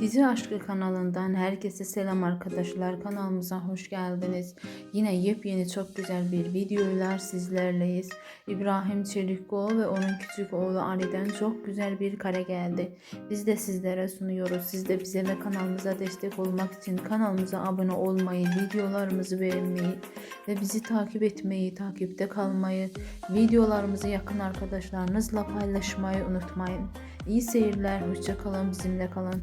Dizi Aşkı kanalından herkese selam arkadaşlar. Kanalımıza hoş geldiniz. Yine yepyeni çok güzel bir videoyla sizlerleyiz. İbrahim Çelikoğlu ve onun küçük oğlu Ali'den çok güzel bir kare geldi. Biz de sizlere sunuyoruz. Siz de bize ve kanalımıza destek olmak için kanalımıza abone olmayı, videolarımızı beğenmeyi ve bizi takip etmeyi, takipte kalmayı, videolarımızı yakın arkadaşlarınızla paylaşmayı unutmayın. İyi seyirler, hoşça kalın, bizimle kalın.